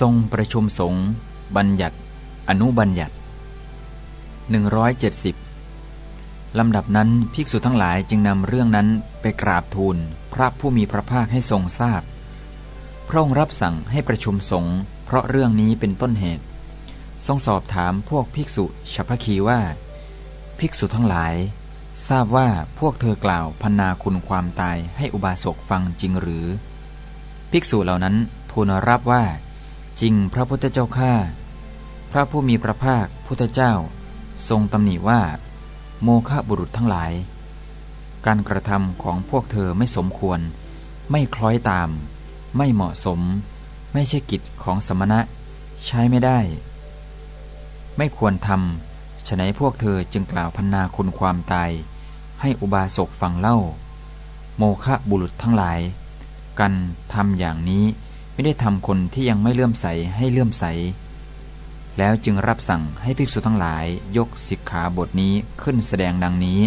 ทรงประชุมสงฆ์บัญญัติ อนุบัญญัติ 170 ลำดับนั้นภิกษุทั้งหลายจึงนำเรื่องนั้นไปกราบทูลพระผู้มีพระภาคให้ทรงทราบพระองค์รับสั่งให้ประชุมสงฆ์เพราะเรื่องนี้เป็นต้นเหตุ ทรงสอบถามพวกภิกษุฉัพพคีว่า ภิกษุทั้งหลาย ทราบว่าพวกเธอกล่าวพันนาคุณความตายให้อุบาสกฟังจริงหรือ ภิกษุเหล่านั้นทูลรับว่า จริงพระพุทธเจ้าข้าพระผู้มีพระภาคพุทธเจ้า ทรงตำหนิว่า โมฆะบุรุษทั้งหลาย การกระทำของพวกเธอไม่สมควร ไม่คล้อยตาม ไม่เหมาะสม ไม่ใช่กิจของสมณะ ใช้ไม่ได้ ไม่ควรทำฉะนั้นพวกเธอจึงกล่าวพันนาคุณความตาย ให้อุบาสกฟังเล่า โมฆะบุรุษทั้งหลาย กันทำอย่างนี้ ไม่ได้ทำคนที่ยังไม่เลื่อมใสให้เลื่อมใส แล้วจึงรับสั่งให้ภิกษุทั้งหลายยกสิกขาบทนี้ขึ้นแสดงดังนี้